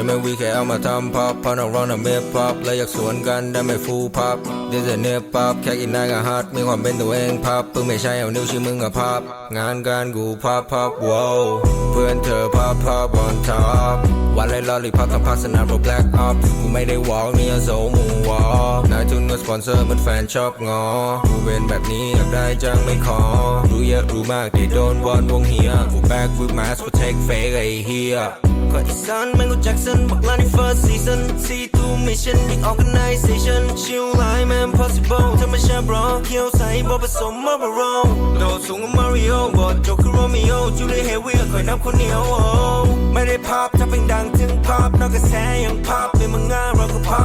ยไม่วีแค่เอามาทำพับพอนักร้องน่ะเมฟพับและอยากสวนกันได้ไม่ฟูพับเดี๋ยวจะเนบพับแค่กินได้ก็ฮัดมีความเป็นตัวเองพับปึงไม่ใช่เอานิ้วชี้มึงกับพับงานการกูพับพับว้าวเพื่อนเธอพับพับบนท็อปวันเลยลอลิพับทำพักสนามโปรแบล็กอัพกูไม่ได้วอล์กเนี่ยโซมูวอล์กนายทุนกับสปอนเซอร์เหมันแฟนชอบงอกูเป็นแบบนี้อยากได้จังไม่ขอรู้เยอะรู้มากเดี๋ยวโดนวอนวงเฮียกู back with mask for take fake ไอเฮีย ก็อีสานแมงโกแจ็คสันบอกลาใน first season see through mission the organization ชิลไลน์แมน possible ธรรมชาติรอเขียวใสบ่ผสมมาบรองโดดสูงกับมาริโอบอดโจคือโรมิโอจูเลียเฮวี่คอยนับคนเหนียวโอ้ไม่ได้ พับถ้าเป็นดังถึงพับนอกกระแสยังพับเป็นมังงะเราก็พั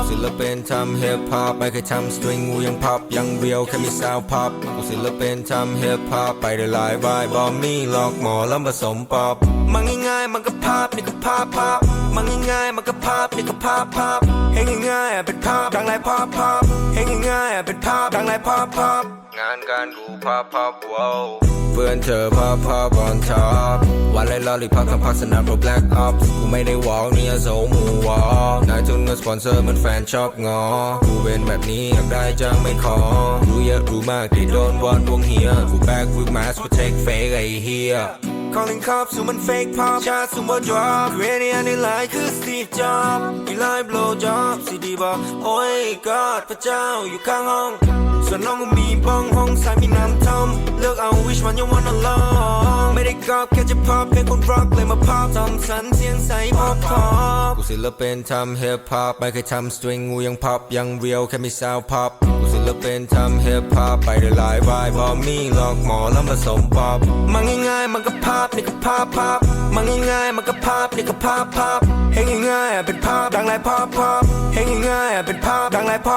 บศิลปินทำ hip hop ไม่เคยทำ string กูยังพับยังเรียวแค่มี sound pop กูศิลปินทำ hip hop ไปได้หลายบายบอมมี่หลอกหมอแล้วผสมป๊อปมันง่ายๆมันก็ภาพนี่ก็ภาพภาพมันง่ายๆมันก็ภาพนี่ก็ภาพภาพเห็นง่ายๆอะเป็นภาพดังหลายภาพภาพเห็นง่ายๆอะเป็นภาพดังหลายภาพภาพงานการกูพับพับว้าว เพื่อนเธอพับพับบนท็อปวันเลยลอลิพับทำพักสนามโปรแบล็กอัพกูไม่ได้วอล์กเนี่ยโซมูวอล์กนายทุนกับสปอนเซอร์เหมันแฟนชอบงอ กูเป็นแบบนี้อยากได้จังไม่ขอ รู้เยอะรู้มากที่โดนวอนวงเฮียกู back with mask for take fake ไอเฮีย Calling cops สู่มัน fake pop ชาติสู่บ่ drop Creating ในไลน์คือ Steve Jobs อีไลน์ blow job สิดีบอกโอ้ย God พระเจ้าอยู่ข้างห้อง ส่วนน้องก็มีบ้องห้องสายมีน้ำท่อมเลือกเอา which one you wanna love ไม่ได้กอบแค่จะ pop เป็นคน rock เลยมา pop ทำสันเสียงใส pop pop กูศิลปินทำ hip hop ไม่เคยทำ string กูยังพับยังเรียวแค่มี sound pop กูศิลปินทำ hip hop ไปได้หลายบายบอมมี่หลอกหมอแล้วผสมป๊อปมันง่ายๆมันก็ภาพนี่ก็ภาพภาพมันง่ายๆมันก็ภาพนี่ก็ภาพภาพเห็นง่ายๆเป็นภาพดังหลายภาพภาพเห็นง่ายๆเป็นภาพดังหลายภา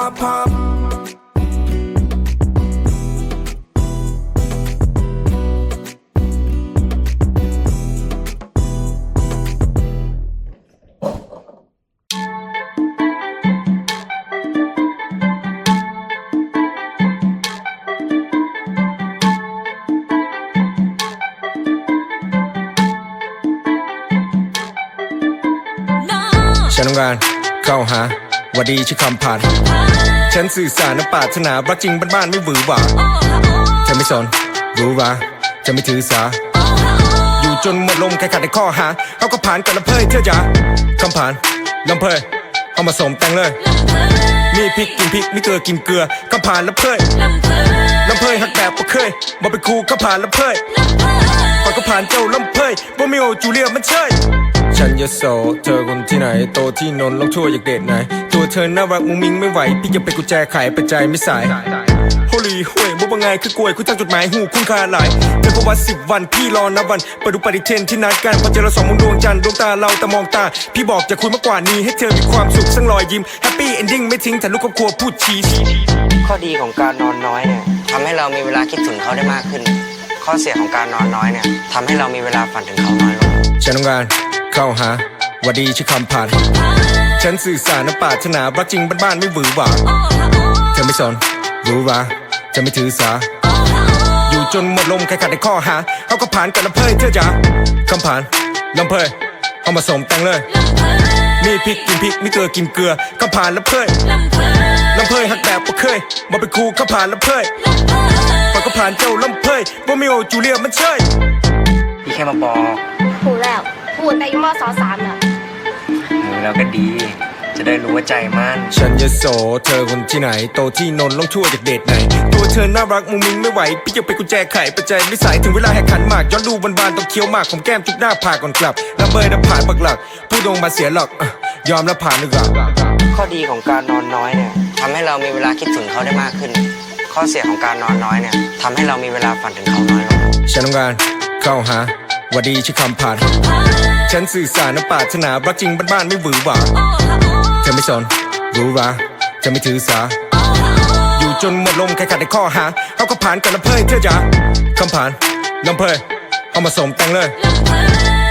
พภาพฉันต้องการเข้าหาวัดดีชื่อคำผ่านฉันสื่อสารน้ำปารถนารักจริงบ้านๆไม่หวือหวาเธอไม่สนรู้ว่าจะไม่ถือสา อยู่จนหมดลมใครขัดในข้อหาเอาก็ผ่านกันละเพยเธอจ๋าคำผ่านลำเพยเอามาสมแต่งเลยมีพริกกินพริกมีเกลือกินเกลือคำผ่านละเพยลำเพยหักแบบบ่เคยบ่เป็นครูคำผ่านละเพยปากก็ผ่านเจ้าลำเพยบ่มีโอจูเลียมันเชย ฉันยโสเธอคนที่ไหน โตที่นนท์ลองทั่วอยากเดทไหน ตัวเธอน่ารักมุงมิงไม่ไหว พี่จะเป็นกุญแจไขปัจจัยไม่สายโฮลีห่วยบ่ว่าไงคือกล้วยคุณตั้งจดหมายหูคุณค่าหลายเธอก็ว่าสิบวันพี่รอนับวันเปิดดูปฏิเทนที่นัดกันพอเจอเราสองมองดวงจันทร์ดวงตาเราแต่มองตา พี่บอกจะคุยมากกว่านี้ให้เธอมีความสุขสังรอยยิ้มแฮปปี้เอนดิ้งไม่ทิ้งแต่ลูกครอบครัวพูดชี้ข้อดีของการนอนน้อยเนี่ยทำให้เรามีเวลาคิดถึงเขาได้มากขึ้น ข้อเสียของการนอนน้อยเนี่ยทำให้เรามีเวลาฝันถึงเขาน้อยลงฉันต้องการ เข้าหาวัดดีชื่อคำผ่าน ฉันสื่อสารน้ำปรารถนารักจริงบ้านๆไม่หวือหวาเธอไม่สนรู้ว่าจะไม่ถือสา อยู่จนหมดลมใครขัดในข้อหาเอาก็ผ่านกันละเพยเธอจ๋าคำผ่านลำเพยเอามาสมแต่งเลย มีพริกกินพริกมีเกลือกินเกลือคำผ่านละเพยลำเพยหักแบบบ่เคยบ่เป็นครูคำผ่านละเพยปากก็ผ่านเจ้าลำเพยบ่มีโอจูเลียมันเชยพี่แค่มาบอกพูดแล้ว พูดแต่อยังมอสอสามน่ะเออแล้วก็ดี จะได้รู้ว่าใจมันฉันยโสเธอคนที่ไหน โตที่นนท์ลองทั่วจากเดทไหน ตัวเธอน่ารักมุงมิงไม่ไหว พี่จะเป็นกุญแจไขปัจจัยไม่สายถึงเวลาแหกขันหมาก ย้อนดูบานๆต้องเคี้ยวหมากผมแก้มจุกหน้าผากก่อนกลับแล้วเบยน้ำผ่านปักหลัก พูดตรงมาเสียหลักอะยอมแล้วผ่านดีกว่าข้อดีของการนอนน้อยเนี่ยทำให้เรามีเวลาคิดถึงเขาได้มากขึ้น ข้อเสียของการนอนน้อยเนี่ยทำให้เรามีเวลาฝันถึงเขาน้อยลง ฉันต้องการเข้าหาวัดดีชื่อคำผ่าน ฉันสื่อสารน้ำปาถนารักจริงบ้านๆไม่หวือหวาเธอไม่สนรู้ว่าจะไม่ถือสา อยู่จนหมดลมใครขัดในข้อหาเอาก็ผ่านกันละเพยเธอจ๋าคำผ่านลำเพยเอามาสมแต่งเลย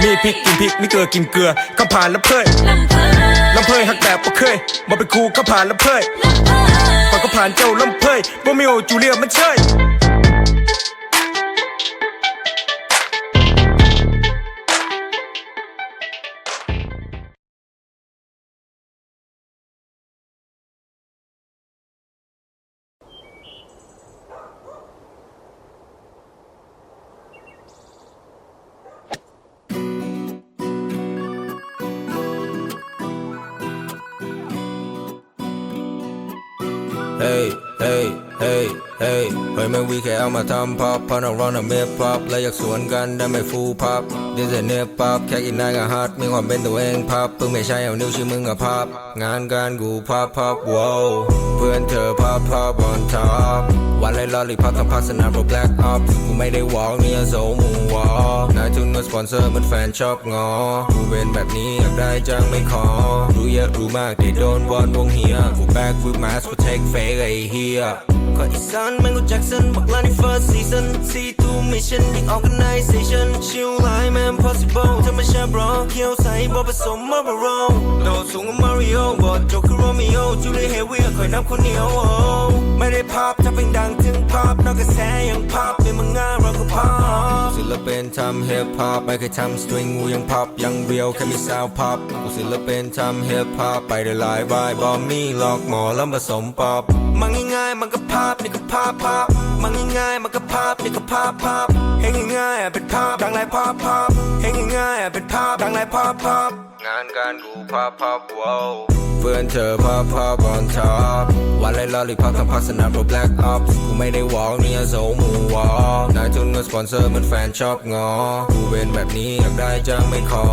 มีพริกกินพริกมีเกลือกินเกลือคำผ่านละเพยลำเพยหักแบบบ่เคยบ่เป็นครูคำผ่านละเพยปากก็ผ่านเจ้าลำเพยบ่มีโอจูเลียมันเชย ไม่วีแค่เอามาทำพับพอนักร้องน่ะเมฟพับและอยากสวนกันได้ไม่ฟูพับดิเซเนปพับแค่กินได้ก็ฮัดมีความเป็นตัวเองพับเพิ่งไม่ใช่เอานิ้วชี้มึงกับพับงานการกูพับพับว้าวเพื่อนเธอพับพับบนท็อปวันไรลอลิพับทำพัสนาโปรแบล็กออฟกูไม่ได้วอล์กเนี่ยโซมูวอล์กนายทุนมาสปอนเซอร์มันแฟนชอบงอกูเป็นแบบนี้อยากได้จังไม่ขอรู้เยอะรู้มากที่โดนวอนวงเฮียกู back with mask fake ไอ้เฮียก็อีสานแมงก็แจ็คสันบักลาใน first season C2 mission big organization ชิลไลน์แมน possible ธรรมชาติ bro เคียวใสบ่ผสมมาบรองโดดสูงกับมาริโอบอดโจคือโรมิโอจูเลียเฮเวียคอยนับคนเหนียว oh ไม่ได้ภาพถ้าเป็นดังถึงภาพนอกกระแสยังภาพ ลปินทำฮิปฮอปไม่เคยทำสตริงกูยังพับยังเรียวแค่มีซาวพับกูศิลปินทำฮิปฮอปไปได้หลายวายบอมมี่หลอกหมอแล้วผสมป๊อปมันง่ายๆมันก็ภาพนี่ก็ภาพภาพมันง่ายๆมันก็ภาพนี่ก็ภาพภาพเฮ้ง่ายๆเป็นภาพดังไรภาพภาพเฮ้ง่ายๆเป็นภาพดังไรภาพภาพ งานการกูพับพับว้าวเพื่อนเธอพับพับบนท็อปวันไรลอลิพับทำพัสนาโปรแบล็กออฟกูไม่ได้วอล์กเนี่ยโซมูวอล์กนายทุนมาสปอนเซอร์มันแฟนชอบงอ กูเป็นแบบนี้อยากได้จังไม่ขอ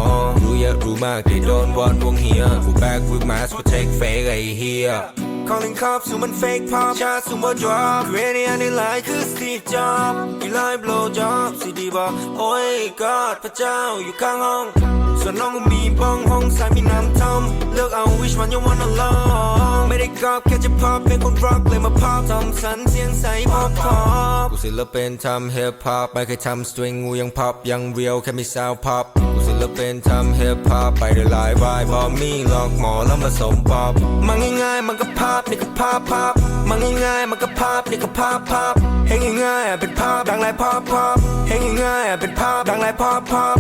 รู้เยอะรู้มากที่โดนวอนวงเฮียกู back with mask protect fake ไอเฮีย Calling cops สู่มัน fake pop ชาติสู่มา drop เรเนียในไลน์คือ Steve Jobs อีไลน์ blow job ซีดีบอกโอ้ย God พระเจ้าอยู่ข้างห้อง ส่วนน้องก็มีบ้องห้องสายมีน้ำทอมเลือกเอา which one you wanna love ไม่ได้กอบแค่จะ pop เป็นคน rock เลยมา pop ทอมสันเสียงใส pop pop กูศิลปินทำ hip hop ไม่เคยทำ string กูยังพับยังเรียวแค่มี sound pop กูศิลปินทำ hip hop ไปได้หลายบายบอมีหลอกหมอแล้วผสมปอปมันง่ายๆมันก็ภาพนี่ก็ภาพภาพมันง่ายๆมันก็ภาพนี่ก็ภาพภาพเฮ้ง่ายๆอะเป็นภาพดังไรภาพภาพเฮ้ง่ายๆอะเป็นภาพดังไรภาพภาพ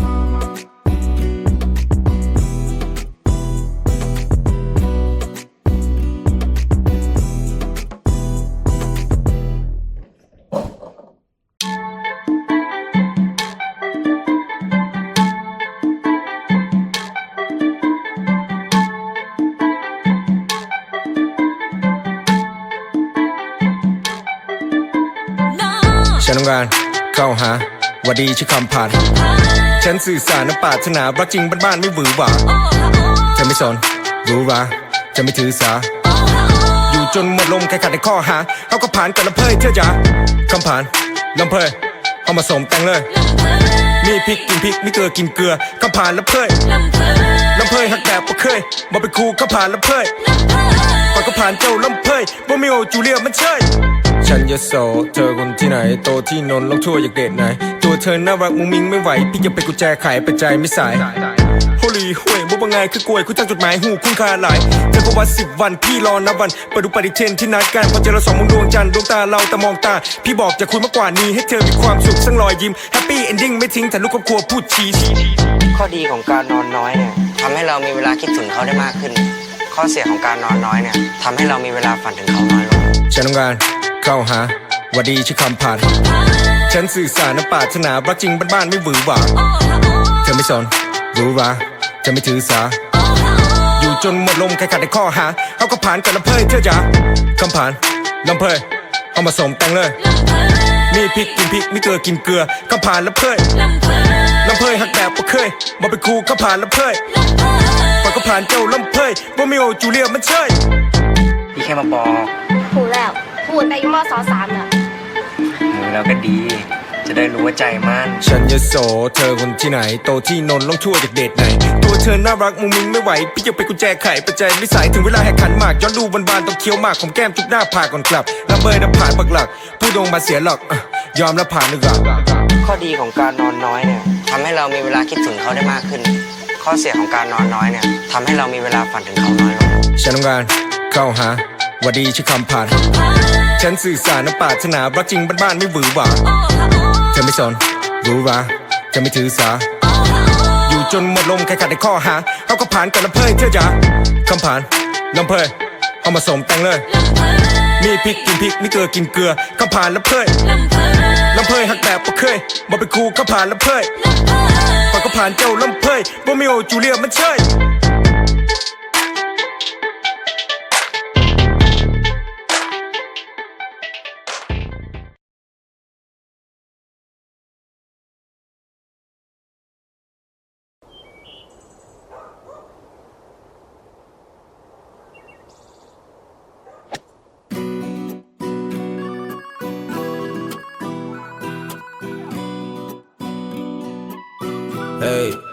ดีชื่อคำผ่านฉันสื่อสารน้ำปาถนารักจริงบ้านๆไม่หวือหวาเธอไม่สนรู้ราจะไม่ถือสา อยู่จนหมดลมแค่ขัดในข้อหาเอาก็ผ่านกับลำเพยเธอจ๋าคำผ่านลำเพยเอามาสมแต่งเลย มีพริกกินพริกมีเกลือกินเกลือคำผ่านลำเพยลำเพยหักแบบบ่เคยมาเป็นครูคำผ่านลำเพยปากก็ผ่านเจ้าลำเพยโรมิโอจูเลียมันใช่ ฉันยโสเธอคนที่ไหน โตที่นนท์ลองทั่วอยากเดทไหน ตัวเธอน่ารักมุงมิงไม่ไหว พี่จะไปนกุญแจไขไปใจไม่สายโฮลีห่วยบุบงไงคือกล้วย คุณจ้างจดหมายหูคุณค่าหลายเธอก็ว่าสิบวัน พี่รอนับวันไปดูปฏิเทนที่นัดกันพอเจอเราสองมุมดวงจันทร์ดวงตาเราแต่มองตา พี่บอกจะคุยมากกว่านี้ให้เธอมีความสุขสังรอยยิ้มแฮปปี้เอนดิ้งไม่ทิ้งแต่ลูกครอบครัวพูดชี้ชี้ข้อดีของการนอนน้อยเนี่ยทำให้เรามีเวลาคิดถึงเขาได้มากขึ้น ข้อเสียของการนอนน้อยเนี่ยทำให้เรามีเวลาฝันถึงเขาน้อยลงฉันต้องการ เข้าหาหวัดดีชื่อคำผ่าน ฉันสื่อสารน้ำปรารถนารักจริงบ้านๆไม่หวือหวาเธอไม่สนรู้ราจะไม่ถือสา อยู่จนหมดลมแค่ขัดในข้อหาเอาก็ผ่านกับลำเพยเธอจ๋าคำผ่านลำเพยเอามาสมแต่งเลย มีพริกกินพริกมีเกลือกินเกลือคำผ่านลำเพยลำเพยหักแบบบ่เคยมาเป็นครูคำผ่านลำเพยปากก็ผ่านเจ้าลำเพยโรมิโอจูเลียมันใช่พี่แค่มาบอกพูดแล้ว พูดแต่อยู่มสสามน่ะมือเราก็ดี จะได้รู้ว่าใจมันฉันยโสเธอคนที่ไหน โตที่นนท์ลองทั่วจากเดทไหน ตัวเธอน่ารักมุงมิงไม่ไหว พี่จะไปนกุญแจไขประใจไม่สายถึงเวลาแหกขันหมาก ย้อนดูบานๆต้องเคี้ยวหมากของแก้มจุกหน้าผ่าก่อนกลับลำเบยน้ำผ่านปักหลัก ผู้ดงมาเสียหลักอะยอมแล้วผ่านดีกว่าข้อดีของการนอนน้อยเนี่ยทำให้เรามีเวลาคิดถึงเขาได้มากขึ้น ข้อเสียของการนอนน้อยเนี่ยทำให้เรามีเวลาฝันถึงเขาน้อยลง ฉันต้องการเข้าหาหวัดดีชื่อคำผ่าน ฉันสื่อสารน้ำปารถนารักจริงบ้านๆไม่หวือหวาเธอไม่สนรู้ราจะไม่ถือสา อยู่จนหมดลมแค่ขัดในข้อหาเอาก็ผ่านกับลำเพยเธอจ๋าคำผ่านลำเพยเอามาสมแต่งเลยมีพริกกินพริกมีเกลือกินเกลือคำผ่านลำเพยลำเพยหักแบบบ่เคยมาเป็นครูคำผ่านลำเพยปากก็ผ่านเจ้าลำเพยโรมิโอจูเลียมันใช่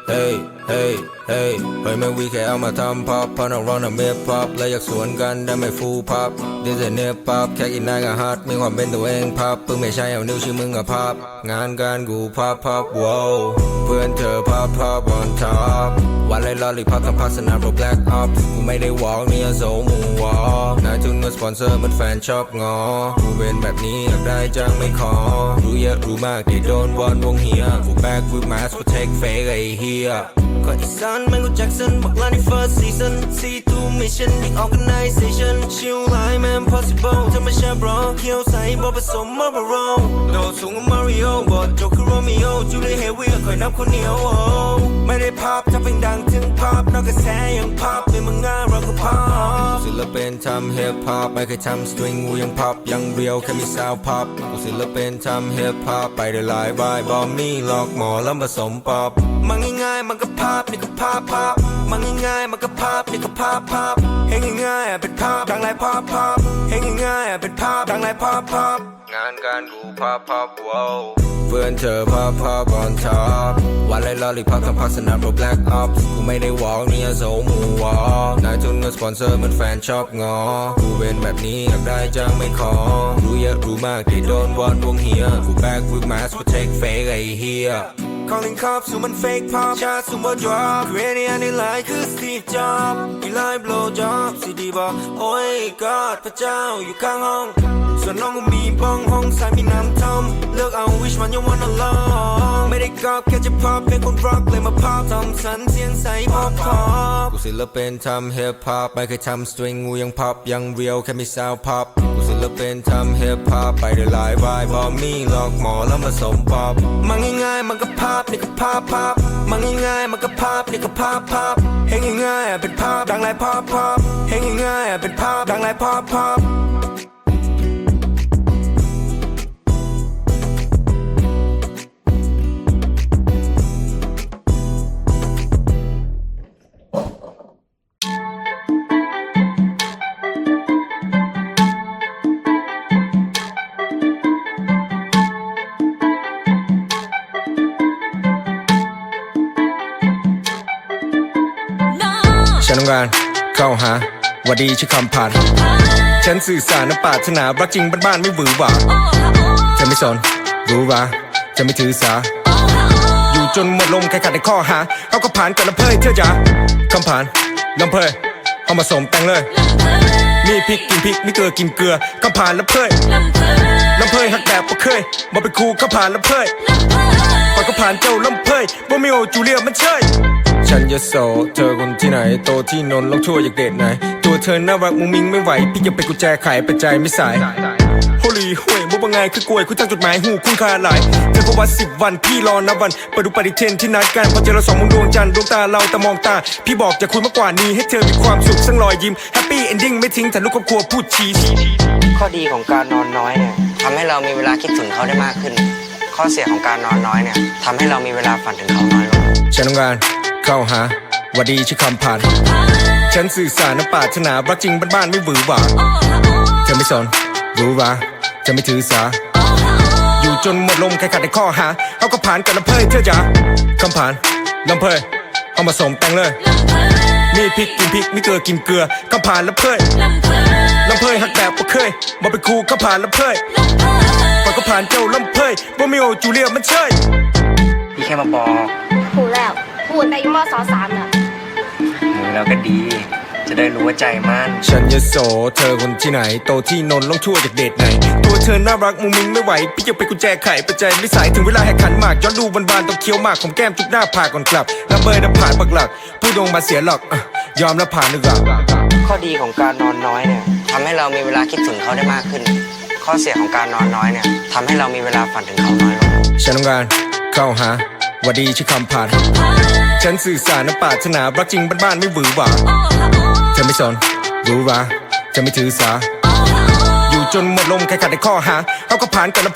ฮ้ยเฮ้ยเฮ้ยไม่วีแค่เอามาทำพับพราะนักร้องน่ะเมพับและอยากสวนกันได้ไม่ฟูพับดิสเนปพับแค่กินได้กับฮัทมีความเป็นตัวเองพับเพิ่งไม่ใช่เอานิ้วชี้มึงกับพับงานการกูพับพับว้าวเพื่อนเธอพับพับบนท็อปวันเลยลอลิพับทำพักสนามโปรแบล็กอัพกูไม่ได้วอล์กเนี่ยโซมูวอล์กนายทุนกับสปอนเซอร์มันแฟนชอบงอกูเป็นแบบนี้อยากได้จังไม่ขอรู้เยอะรู้มากเดี๋ยวโดนวอนวงเฮียกู back with mask protect fake ไอเฮีย ก็อีสานแมงก็แจ็คสันบักลาใน first season see to mission big organization ชิลไลน์ man possible ธรรมชาติ bro เคียวใสบ่ผสมมาบรอโดดสูงกับมาริโอบอดจกคือโรมิโอจูเลียเฮวี่คอยนับคนเหนียวโอ้ไม่ได้ภาพถ้าเป็นดังถึงภาพนอกกระแสยังภาพเป็นมึงง่ายเราก็ภาพศิลปินทำฮิปฮอปไม่เคยทำสตริงกูยังพับยังเรียวแค่มีซาวพับกูศิลปินทำฮิปฮอปไปได้หลายบายบอมมี่หลอกหมอแล้วผสมป๊อปมันง่ายๆมันก็ภาพนี่ก็ภาพภาพมันง่ายๆมันก็ภาพนี่ก็ภาพภาพเห็นง่ายๆเป็นภาพดังหลายภาพภาพเห็นง่ายๆเป็นภาพดังหลายภาพภาพงานการกูพับพับว้าวเพื่อนเธอพับพับบนท็อปวันเลยลอลิพับทำพักสนามโปรแบล็กอัพกูไม่ได้วอล์กเนี่ยโซมูวอล์กนายทุนกับสปอนเซอร์มันแฟนชอบงอ กูเป็นแบบนี้อยากได้จังไม่ขอ รู้เยอะรู้มากเดี๋ยวโดนวอนวงเฮียกู back with mask protect fake ไอ้เฮีย Calling cops สู่มัน fake pop ชาสู่บ่ drop คือ any อันในไลน์คือ Steve Jobs อีไลน์ blow job สิดีบอกโอ้ย God พระเจ้าอยู่ข้างห้องส่วนน้องก็มีบ้องห้องสายมีน้ำท่อมเลือกเอา which one you wanna love ไม่ได้กอบแค่จะ pop เป็นคน rock เลยมา pop ทำสันเสียงใส pop pop กูศิลปินทำฮิปฮอปไม่เคยทำสตริงกูยังพับยังเรียวแค่มีซาวพับกู ศิลปินทำเฮปฮอปไปได้หลายวายบอมี่หลอกหมอแล้วมาสมปอบมันง่ายๆมันก็ภาพนี่ก็ภาพภาพมันง่ายๆมันก็ภาพนี่ก็ภาพภาพเห็นง่ายๆเป็นภาพดังหลายภาพภาพเห็นง่ายๆเป็นภาพดังหลายภาพภาพ เข้าหาวัดดีชื่อคำผ่าน ฉันสื่อสารน้ำปาถนารักจริงบ้านๆไม่หวือหวาเธอไม่สนรู้ว่าจะไม่ถือสา อยู่จนหมดลมใครขัดในข้อหาเขาก็ผ่านกันละเพยเธอจ๋าคำผ่านลำเพยเอามาสมแต่งเลย มีพริกกินพริกมีเกลือกินเกลือคำผ่านละเพยลำเพยหักแบบบ่เคยมาเป็นครูคำผ่านละเพยปากก็ผ่านเจ้าลำเพยว่าไม่โอจูเลียมันเชย ฉันจะโสดเธอคนที่ไหน โตที่นนท์ลองชั่วอยากเดทไหน ตัวเธอน่ารักมุงมิงไม่ไหว พี่จะเป็นกุญแจไขปัจจัยไม่สายโฮลีห่วยมุกว่าไงคือกล้วยคุณตั้งจดหมายหูคุณค่าหลายเธอก็วัดสิบวันพี่รอนับวันไปดูปฏิเทนที่นัดกันพอเจอเราสองมองดวงจันทร์ดวงตาเราแต่มองตา พี่บอกจะคุยมากกว่านี้ให้เธอมีความสุขสังรอยยิ้มแฮปปี้เอนดิ้งไม่ทิ้งแต่ลูกครอบครัวพูดชีชีข้อดีของการนอนน้อยเนี่ยทำให้เรามีเวลาคิดถึงเขาได้มากขึ้น ข้อเสียของการนอนน้อยเนี่ยทำให้เรามีเวลาฝันถึงเขาน้อยลงฉันต้องการ เข้าหาวัดดีชื่อคำผ่าน ฉันสื่อสารน้ำปารถนารักจริงบ้านๆไม่หวือหวาเธอไม่สนรู้ว่าจะไม่ถือสา อยู่จนหมดลมใครขัดในข้อหาเขาก็ผ่านกันละเพยเธอจ๋าคำผ่านลำเพยเอามาสมแต่งเลย มีพริกกินพริกมีเกลือกินเกลือคำผ่านละเพยลำเพยหักแบบบ่เคยมาเป็นครูคำผ่านละเพยปากก็ผ่านเจ้าลำเพยว่าไม่โอจูเลียมันเชยพี่แค่มาบอก พูดแล้วพูดแต่อยังมสสามน่ะเออแล้วก็ดี จะได้รู้ว่าใจมันฉันจะโสเธอคนที่ไหน โตที่นนท์ลองชั่วจากเดทไหน ตัวเธอน่ารักมุงมิงไม่ไหว พี่จะเป็นกุญแจไขปัจจัยไม่สายถึงเวลาแหกขันหมาก ย้อนดูบานๆต้องเคี้ยวหมากของแก้มจุกหน้าผากก่อนกลับแล้วเบยน้ำผ่านปักหลัก ผู้ดวงมาเสียหลักอะยอมแล้วผ่านนึกอะข้อดีของการนอนน้อยเนี่ยทำให้เรามีเวลาคิดถึงเขาได้มากขึ้น ข้อเสียของการนอนน้อยเนี่ยทำให้เรามีเวลาฝันถึงเขาน้อยลง ฉันต้องการเข้าหาห วัดดีชื่อคำผ่าน ฉันสื่อสารน้ำปารถนารักจริงบ้านๆไม่หวือหวาเธอไม่สนรู้ว่าจะไม่ถือสา อยู่จนหมดลมใครขัดในข้อหาเขาก็ผ่านกันแล้ว